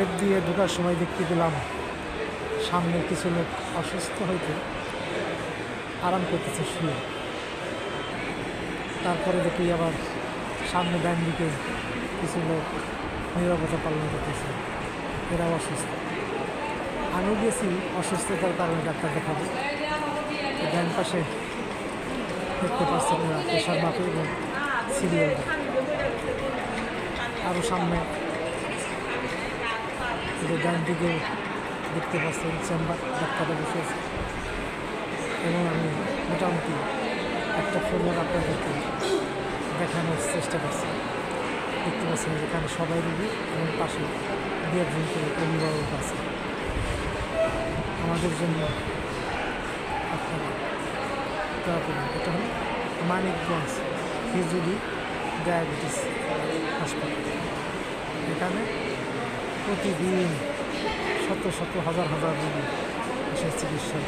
Gate দিয়ে ঢোকার সময় দেখতে পেলাম সামনে কিছু লোক অসুস্থ হইতে আরাম করতেছে শুয়ে। তারপরে দেখি আবার সামনে ডান দিকে কিছু লোক নিরাপত্তা পালন করতেছে। এরাও অসুস্থ। আমি গেছি, অসুস্থতার কারণে ডাক্তার দেখাবো। ডান পাশে দেখতে পাচ্ছেন এরা প্রেশার মাপে এবং সিরিয়াল। আরও সামনে যে ডান দিকে দেখতে পাচ্ছেন চেম্বার ডাক্তাররা বসে এবং আমি মোটামুটি একটা ফ্লোর আপনাদেরকে দেখানোর চেষ্টা করছি। দেখতে পাচ্ছেন যেখানে সবাই রুগী এবং পাশে বেডরুম করে অভিভাবক আছে। আমাদের জন্য এটা হলো মানিকগঞ্জ খেজুরি ডায়াবেটিস হাসপাতাল। এখানে প্রতিদিন শত শত হাজার হাজার রোগী এসে চিকিৎসা